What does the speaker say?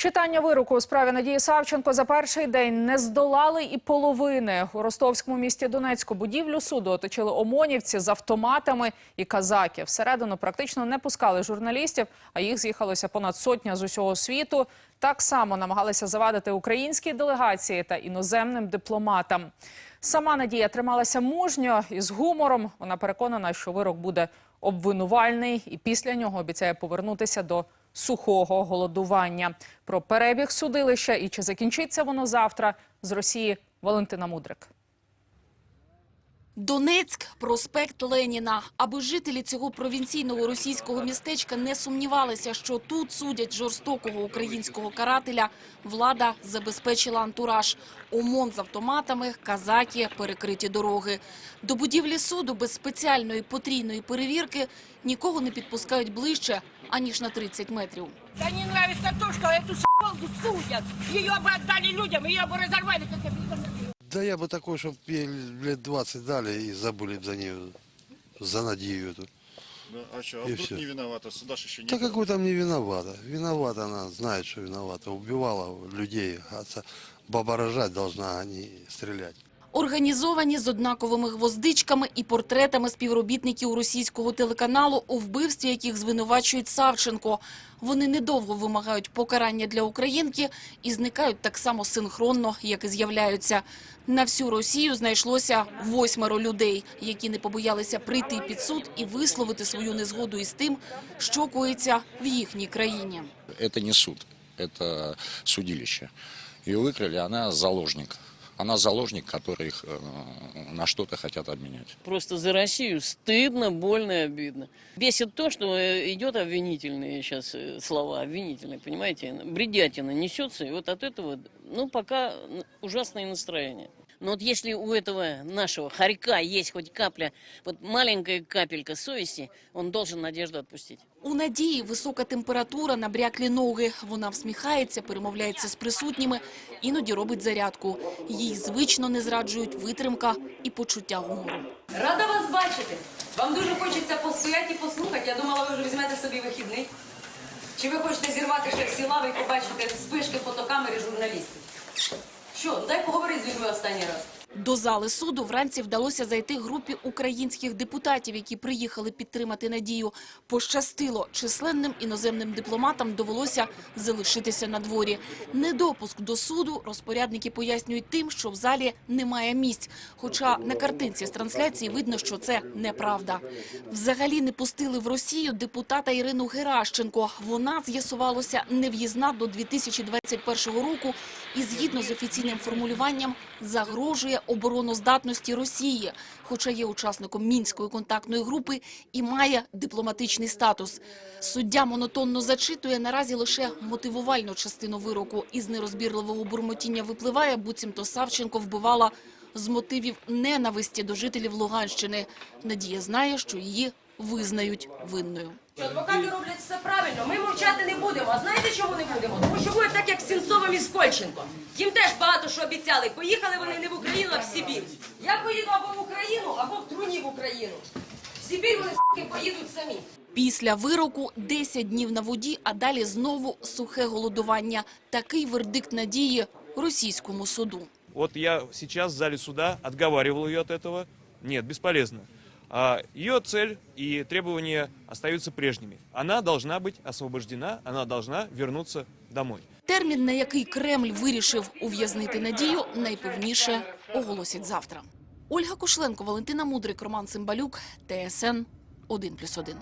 Читання вироку у справі Надії Савченко за перший день не здолали і половини. У ростовському місті Донецьку будівлю суду оточили омонівці з автоматами і казаки. Всередину практично не пускали журналістів, а їх з'їхалося понад сотня з усього світу. Так само намагалися завадити українській делегації та іноземним дипломатам. Сама Надія трималася мужньо і з гумором. Вона переконана, що вирок буде обвинувальний, і після нього обіцяє повернутися до сухого голодування. Про перебіг судилища і чи закінчиться воно завтра з Росії Валентина Мудрик. Донецьк – проспект Леніна. Аби жителі цього провінційного російського містечка не сумнівалися, що тут судять жорстокого українського карателя, влада забезпечила антураж. ОМОН з автоматами, казаки, перекриті дороги. До будівлі суду без спеціальної потрійної перевірки нікого не підпускають ближче, аніж на 30 метрів. Да не нравится то, что эту с***лку судят. Ее бы отдали людям, ее бы разорвали, как капитан. Да я бы такой, чтобы лет 20 дали и забыли б за нее, за Надию эту. Да, а что, а И вдруг всё. не виновата? Суда ж еще не Да было. какой там не виновата. Виновата она, знает, что виновата. Убивала людей. Отца. Баба рожать должна, а не стрелять. Організовані з однаковими гвоздичками і портретами співробітників російського телеканалу, у вбивстві яких звинувачують Савченко. Вони недовго вимагають покарання для українки і зникають так само синхронно, як і з'являються. На всю Росію знайшлося восьмеро людей, які не побоялися прийти під суд і висловити свою незгоду із тим, що коїться в їхній країні. это не суд, это судилище. Ее выкрали, она заложник. Она заложник, который их э, на что-то хотят обменять. Просто за Россию стыдно, больно и обидно. Бесит то, что э, идет обвинительные сейчас э, слова, обвинительные, понимаете, бредятина несется, и вот от этого, ну, пока ужасное настроение. Но вот если у этого нашего хорька есть хоть капля, вот маленькая капелька совести, он должен надежду отпустить. У Надії висока температура, набряклі ноги. Вона всміхається, перемовляється з присутніми, іноді робить зарядку. Їй звично не зраджують витримка і почуття гумору. Рада вас бачити. Вам дуже хочеться постояти і послухати. Я думала, ви вже візьмете собі вихідний. Чи ви хочете зірвати ще всі лави і побачити спишки фотокамери журналістів? Що, дай поговорити з людьми останній раз. До зали суду вранці вдалося зайти групі українських депутатів, які приїхали підтримати Надію. Пощастило, численним іноземним дипломатам довелося залишитися на дворі. Недопуск до суду розпорядники пояснюють тим, що в залі немає місць. Хоча на картинці з трансляції видно, що це неправда. Взагалі не пустили в Росію депутата Ірину Геращенко. Вона, з'ясувалося, не в'їзна до 2021 року і, згідно з офіційним формулюванням, загрожує обороноздатності Росії, хоча є учасником Мінської контактної групи і має дипломатичний статус. Суддя монотонно зачитує наразі лише мотивувальну частину вироку. Із нерозбірливого бурмотіння випливає, буцімто Савченко вбивала з мотивів ненависті до жителів Луганщини. Надія знає, що її визнають винною. Що адвокати роблять все правильно, ми мовчати не будемо. А знаєте, чого не будемо? Тому що буде так, як з Сінцовим і з Кольченко. Їм теж багато що обіцяли. Поїхали вони не в Україну, а в Сибір. Я поїду або в Україну, або в труні в Україну. В Сибір вони с**ки, поїдуть самі. Після вироку 10 днів на воді, а далі знову сухе голодування. Такий вердикт надії російському суду. Вот я сейчас в зале суда отговаривал ее от этого. Нет, бесполезно. Ее цель и требования остаются прежними. Она должна быть освобождена, она должна вернуться домой. Термін, на який Кремль вирішив ув'язнити Надію, найпевніше оголосять завтра. Ольга Кошленко, Валентина Мудрик, Роман Цимбалюк, ТСН 1+,1.